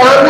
down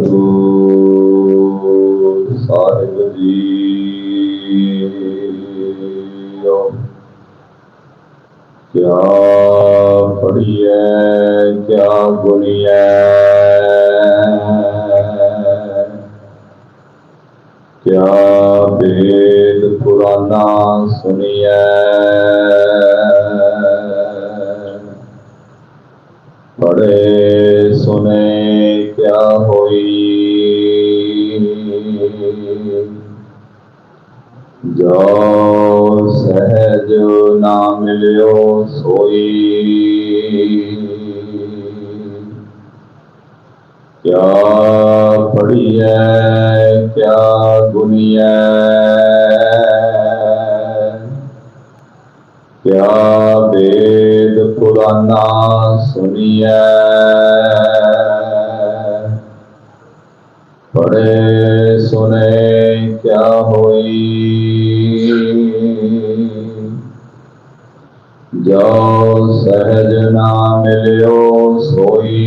Waheguru Sahib ji ਕਿਆ ਪੜੀਐ ਕਿਆ ਗੁਣੀਐ ਕਿਆ ਵੇਦ ਪੁਰਾਣਾ ਸੁਣੀਐ? ਜੋ ਸਹਿਜ ਨਾ ਮਿਲਿਓ ਸੋਈ। ਕਿਆ ਪੜੀਐ ਕਿਆ ਗੁਣੀਐ। ਕਿਆ ਵੇਦ ਪੁਰਾਨਾ ਸੁਣੀਐ। ਪੜੇ ਹੋਈ ਜੋ ਸਹਿਜ ਨਾ ਮਿਲਿਓ ਸੋਈ।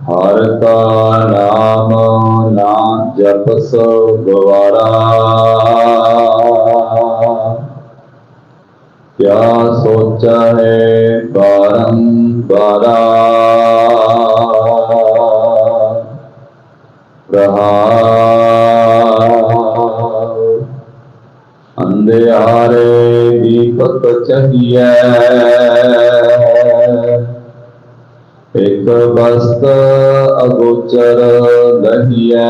ਹਰ ਕਾ ਨਾਮ ਨਾ ਜਪਸ ਗਵਾਰਾ ਕਿਆ ਸੋਚਾ ਹੈ ਬਾਰੰਬਾਰਾ। ਬਾਰਾ ਅੰਧਿਆਰੇ ਦੀਪਕ ਚਹੀਐ ਇਕ ਬਸਤ ਅਗੋਚਰ ਦਹੀਐ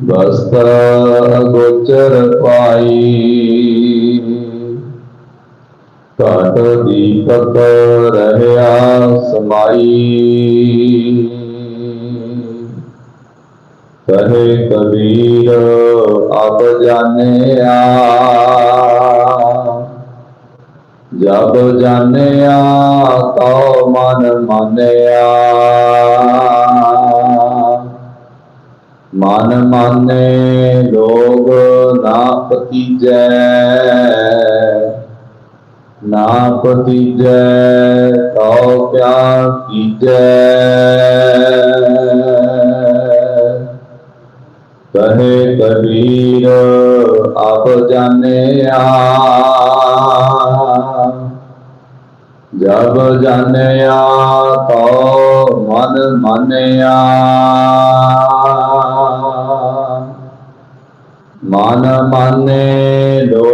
ਬਸਤ ਅਗੋਚਰ ਪਾਈ। ਘਟ ਦੀਪਕ ਰਹਿਆ ਸਮਾਈ। ਕਹੇ ਕਬੀਰ, ਅਬ ਜਾਣਿਆ। ਜਬ ਜਾਣਿਆ, ਤਉ ਮਨ ਮਾਨਿਆ। ਮਨ ਮਾਨੇ ਲੋਗ ਨਾ ਪਤੀਜੈ। ਨਾ ਪਤੀਜੈ ਤਉ ਪਿਆਰ ਕੀਜੈ। ਕਹੇ ਕਬੀਰ, ਆਪ ਜਾਣਿਆ। ਜਬ ਜਾਣਿਆ, ਤੋ ਮਨ ਮੰਨਿਆ। ਮਨ ਮੰਨੇ ਲੋਗ